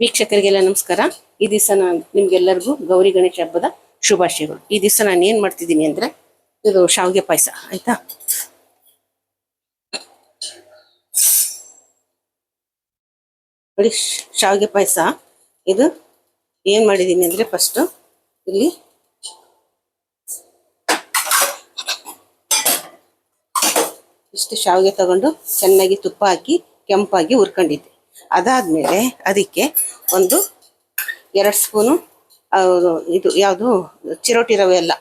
ವೀಕ್ಷಕರಿಗೆಲ್ಲ ನಮಸ್ಕಾರ. ಈ ದಿವಸ ನಾನು ನಿಮ್ಗೆಲ್ಲರಿಗೂ ಗೌರಿ ಗಣೇಶ ಹಬ್ಬದ ಶುಭಾಶಯಗಳು. ಈ ದಿವಸ ನಾನು ಏನ್ ಮಾಡ್ತಿದ್ದೀನಿ ಅಂದ್ರೆ, ಇದು ಶಾವಿಗೆ ಪಾಯಸ, ಆಯ್ತಾ? ನೋಡಿ, ಶಾವಿಗೆ ಪಾಯಸ. ಇದು ಏನ್ ಮಾಡಿದೀನಿ ಅಂದ್ರೆ ಫಸ್ಟ್ ಇಲ್ಲಿ ಇಷ್ಟು ಶಾವಿಗೆ ತಗೊಂಡು ಚೆನ್ನಾಗಿ ತುಪ್ಪ ಹಾಕಿ ಕೆಂಪಾಗಿ ಹುರ್ಕೊಂಡಿದ್ದೆ. ಅದಾದ್ಮೇಲೆ ಅದಕ್ಕೆ ಒಂದು ಎರಡು ಸ್ಪೂನು ಇದು ಯಾವುದು, ಚಿರೋಟಿ ರವೆ ಅಲ್ಲ,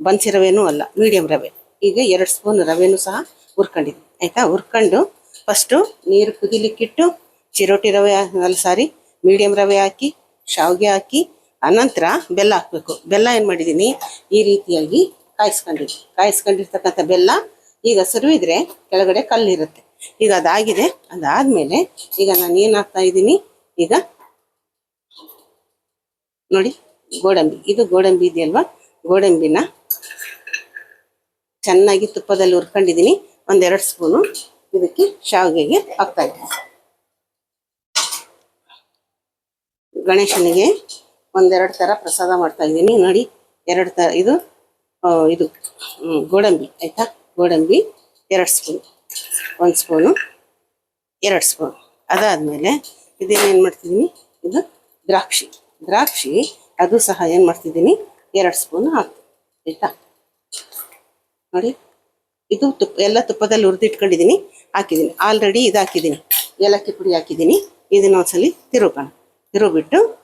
ಬನ್ಸಿ ರವೆನೂ ಅಲ್ಲ, ಮೀಡಿಯಂ ರವೆ. ಈಗ ಎರಡು ಸ್ಪೂನ್ ರವೆನೂ ಸಹ ಹುರ್ಕೊಂಡಿದ್ವಿ ಆಯಿತಾ? ಹುರ್ಕೊಂಡು ಫಸ್ಟು ನೀರು ಕುದಿಲಿಕ್ಕಿಟ್ಟು ಚಿರೋಟಿ ರವೆ ಅಲ್ಲ ಸಾರಿ, ಮೀಡಿಯಂ ರವೆ ಹಾಕಿ, ಶಾವಿಗೆ ಹಾಕಿ, ಅನಂತರ ಬೆಲ್ಲ ಹಾಕಬೇಕು. ಬೆಲ್ಲ ಏನು ಮಾಡಿದ್ದೀನಿ? ಈ ರೀತಿಯಾಗಿ ಕಾಯಿಸ್ಕೊಂಡಿದ್ವಿ ಕಾಯಿಸ್ಕೊಂಡಿರ್ತಕ್ಕಂಥ ಬೆಲ್ಲ ಈಗ ಸುರುವಿದ್ರೆ ಕೆಳಗಡೆ ಕಲ್ಲಿರುತ್ತೆ. ಈಗ ಅದಾಗಿದೆ. ಅದಾದ್ಮೇಲೆ ಈಗ ನಾನು ಏನಾಗ್ತಾ ಇದ್ದೀನಿ? ಈಗ ನೋಡಿ, ಗೋಡಂಬಿ. ಇದು ಗೋಡಂಬಿ ಇದೆಯಲ್ವಾ? ಗೋಡಂಬಿನ ಚೆನ್ನಾಗಿ ತುಪ್ಪದಲ್ಲಿ ಹುರ್ಕೊಂಡಿದ್ದೀನಿ. ಒಂದೆರಡು ಸ್ಪೂನು ಇದಕ್ಕೆ ಶಾವಿಗೆಗೆ ಹಾಕ್ತಾ ಇದ್ದೀನಿ. ಗಣೇಶನಿಗೆ ಒಂದೆರಡು ಥರ ಪ್ರಸಾದ ಮಾಡ್ತಾ ಇದ್ದೀನಿ. ನೋಡಿ, ಎರಡು ಥರ ಇದು ಇದು ಗೋಡಂಬಿ, ಆಯಿತಾ? ಗೋಡಂಬಿ, ಎರಡು ಸ್ಪೂನ್. ಒಂದು ಸ್ಪೂನು ಎರಡು ಸ್ಪೂನ್ ಅದಾದಮೇಲೆ ಇದೇನೇನು ಮಾಡ್ತಿದ್ದೀನಿ? ಇದು ದ್ರಾಕ್ಷಿ. ದ್ರಾಕ್ಷಿ, ಅದು ಸಹ ಏನು ಮಾಡ್ತಿದ್ದೀನಿ? ಎರಡು ಸ್ಪೂನು ಹಾಕ್ತೀನಿ. ಆಯಿತಾ? ನೋಡಿ, ಇದು ತುಪ್ಪ, ಎಲ್ಲ ತುಪ್ಪದಲ್ಲಿ ಹುರಿದಿಟ್ಕೊಂಡಿದ್ದೀನಿ. ಹಾಕಿದ್ದೀನಿ. ಆಲ್ರೆಡಿ ಇದು ಹಾಕಿದ್ದೀನಿ. ಏಲಕ್ಕಿ ಪುಡಿ ಹಾಕಿದ್ದೀನಿ. ಇದನ್ನ ಒಂದ್ಸಲಿ ತಿರುಗೋಣ. ತಿರುಗಿಬಿಟ್ಟು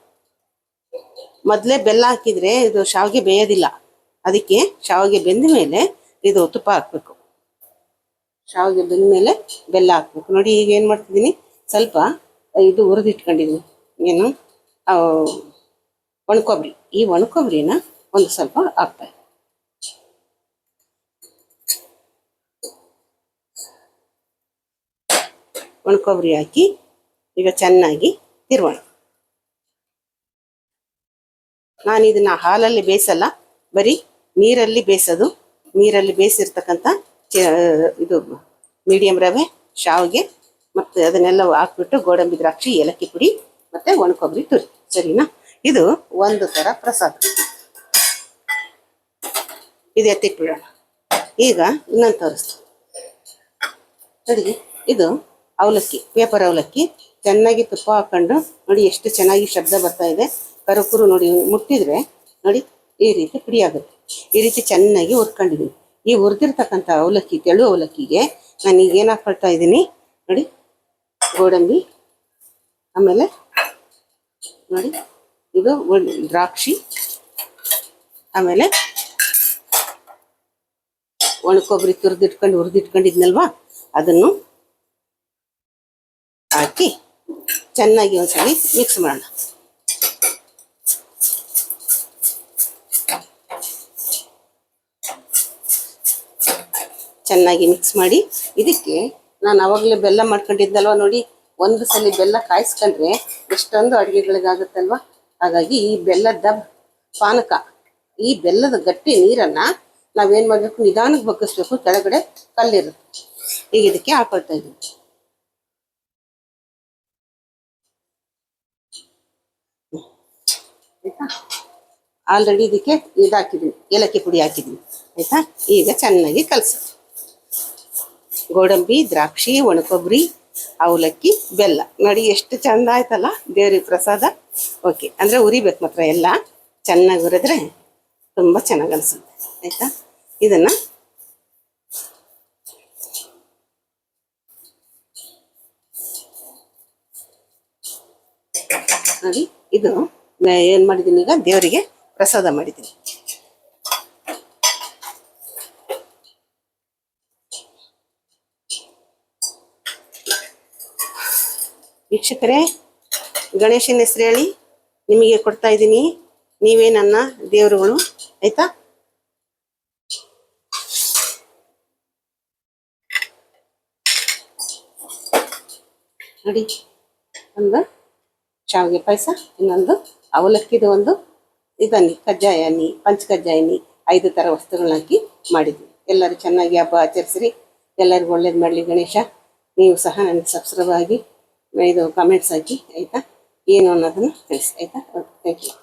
ಮೊದಲೇ ಬೆಲ್ಲ ಹಾಕಿದ್ರೆ ಇದು ಶಾವಿಗೆ ಬೇಯೋದಿಲ್ಲ. ಅದಕ್ಕೆ ಶಾವಿಗೆ ಬೆಂದ ಮೇಲೆ ಇದು ತುಪ್ಪ ಹಾಕ್ಬೇಕು. ಶಾವಿಗೆ ಬೆಂದ ಮೇಲೆ ಬೆಲ್ಲ ಹಾಕ್ಬೇಕು. ನೋಡಿ ಈಗ ಏನು ಮಾಡ್ತಿದ್ದೀನಿ? ಸ್ವಲ್ಪ ಇದು ಹುರಿದಿಟ್ಕೊಂಡಿದ್ದೀನಿ. ಏನು? ಒಣಕೊಬ್ರಿ. ಈ ಒಣಕೊಬ್ಬರಿನ ಒಂದು ಸ್ವಲ್ಪ ಹಾಕ್ತಾ ಒಣಕೊಬ್ರಿ ಹಾಕಿ ಈಗ ಚೆನ್ನಾಗಿ ತಿರುವೋಣ ನಾನು ಇದನ್ನ ಹಾಲಲ್ಲಿ ಬೇಯಿಸಲ್ಲ. ಬರೀ ನೀರಲ್ಲಿ ಬೇಯಿಸೋದು. ನೀರಲ್ಲಿ ಬೇಯಿಸಿರ್ತಕ್ಕಂಥ ಇದು ಮೀಡಿಯಂ ರವೆ, ಶಾವಿಗೆ ಮತ್ತು ಅದನ್ನೆಲ್ಲ ಹಾಕ್ಬಿಟ್ಟು ಗೋಡಂಬಿ ದ್ರಾಕ್ಷಿ, ಏಲಕ್ಕಿ ಪುಡಿ ಮತ್ತೆ ಒಣಕೊಬ್ಬರಿ ತುರಿ. ಸರಿನಾ? ಇದು ಒಂದು ಥರ ಪ್ರಸಾದ. ಇದು ಎತ್ತಿಟ್ಬಿಡೋಣ. ಈಗ ಇನ್ನೊಂದು ತೋರಿಸ್ತು ನೋಡಿ, ಇದು ಅವಲಕ್ಕಿ ಪೇಪರ್ ಅವಲಕ್ಕಿ. ಚೆನ್ನಾಗಿ ತುಪ್ಪ ಹಾಕೊಂಡು ನೋಡಿ ಎಷ್ಟು ಚೆನ್ನಾಗಿ ಶಬ್ದ ಬರ್ತಾ ಇದೆ. ಕರುಕುರು ನೋಡಿ ಮುಟ್ಟಿದ್ರೆ ನೋಡಿ ಈ ರೀತಿ ಪುಡಿ ಆಗುತ್ತೆ. ಈ ರೀತಿ ಚೆನ್ನಾಗಿ ಹುರ್ಕೊಂಡಿದ್ದೀನಿ. ಈ ಹುರಿದಿರ್ತಕ್ಕಂಥ ಅವಲಕ್ಕಿ, ತೆಳು ಅವಲಕ್ಕಿಗೆ ನಾನು ಈಗ ಏನು ಹಾಕೊಳ್ತಾ ಇದ್ದೀನಿ ನೋಡಿ, ಗೋಡಂಬಿ, ಆಮೇಲೆ ನೋಡಿ, ಇದು ಒಣ್- ದ್ರಾಕ್ಷಿ, ಆಮೇಲೆ ಒಣಕೊಬ್ಬರಿ ತುರಿದಿಟ್ಕೊಂಡು, ಹುರಿದಿಟ್ಕೊಂಡಿದ್ನಲ್ವಾ? ಅದನ್ನು ಹಾಕಿ ಚೆನ್ನಾಗಿ ಒಂದ್ಸಲಿ ಮಿಕ್ಸ್ ಮಾಡೋಣ. ಚೆನ್ನಾಗಿ ಮಿಕ್ಸ್ ಮಾಡಿ. ಇದಕ್ಕೆ ನಾನು ಅವಾಗಲೇ ಬೆಲ್ಲ ಮಾಡ್ಕೊಂಡಿದ್ದಲ್ವ ನೋಡಿ, ಒಂದು ಸಲ ಬೆಲ್ಲ ಕಾಯಿಸ್ಕೊಂಡ್ರೆ ಎಷ್ಟೊಂದು ಅಡುಗೆಗಳಿಗಾಗುತ್ತಲ್ವ? ಹಾಗಾಗಿ ಈ ಬೆಲ್ಲದ ಪಾನಕ, ಈ ಬೆಲ್ಲದ ಗಟ್ಟಿ ನೀರನ್ನು ನಾವೇನು ಮಾಡಬೇಕು? ನಿಧಾನಕ್ಕೆ ಬಗ್ಗಿಸ್ಬೇಕು. ಕೆಳಗಡೆ ಕಲ್ಲಿರುತ್ತೆ. ಈಗ ಇದಕ್ಕೆ ಹಾಕೊಳ್ತಾ ಇದ್ದೀವಿ ಆಯ್ತಾ? ಆಲ್ರೆಡಿ ಇದಕ್ಕೆ ಇದಾಕಿದ್ದೀನಿ ಏಲಕ್ಕಿ ಪುಡಿ ಹಾಕಿದ್ದೀನಿ ಆಯ್ತಾ? ಈಗ ಚೆನ್ನಾಗಿ ಕಲಸ ಗೋಡಂಬಿ, ದ್ರಾಕ್ಷಿ, ಒಣಕೊಬ್ಬರಿ, ಅವಲಕ್ಕಿ, ಬೆಲ್ಲ. ನೋಡಿ ಎಷ್ಟು ಚಂದ ಆಯ್ತಲ್ಲ ದೇವ್ರಿಗೆ ಪ್ರಸಾದ. ಓಕೆ ಅಂದರೆ ಉರಿಬೇಕು ಮಾತ್ರ ಎಲ್ಲ. ಚೆನ್ನಾಗಿ ಉರಿದ್ರೆ ತುಂಬ ಚೆನ್ನಾಗಿ ಅನಿಸುತ್ತೆ. ಆಯ್ತಾ? ಇದನ್ನ ನೋಡಿ, ಇದು ಏನು ಮಾಡಿದ್ದೀನಿ ಈಗ? ದೇವರಿಗೆ ಪ್ರಸಾದ ಮಾಡಿದ್ದೀನಿ. ವೀಕ್ಷಕರೇ, ಗಣೇಶನ ಹೆಸರು ಹೇಳಿ ನಿಮಗೆ ಕೊಡ್ತಾ ಇದ್ದೀನಿ. ನೀವೇ ನನ್ನ ದೇವರುಗಳು, ಆಯ್ತಾ? ನೋಡಿ, ಒಂದು ಶಾವಿಗೆ ಪಾಯಸ, ಇನ್ನೊಂದು ಅವಲಕ್ಕಿದ ಒಂದು ಇದನ್ನಿ ಕಜ್ಜಾಯ ಅನ್ನಿ ಪಂಚ ಕಜ್ಜಾಯ ಅನ್ನಿ ಐದು ಥರ ವಸ್ತುಗಳನ್ನ ಹಾಕಿ ಮಾಡಿದ್ವಿ. ಎಲ್ಲರೂ ಚೆನ್ನಾಗಿ ಹಬ್ಬ ಆಚರಿಸ್ರಿ. ಎಲ್ಲರಿಗೂ ಒಳ್ಳೇದು ಮಾಡಲಿ ಗಣೇಶ. ನೀವು ಸಹ ನನಗೆ ಸಬ್ಸ್ಕ್ರೈಬ್ ಆಗಿ ಇದು ಕಮೆಂಟ್ಸ್ ಹಾಕಿ ಆಯಿತಾ ಏನು ಅನ್ನೋದನ್ನ ತಿಳಿಸಿ ಆಯ್ತಾ ಥ್ಯಾಂಕ್ ಯು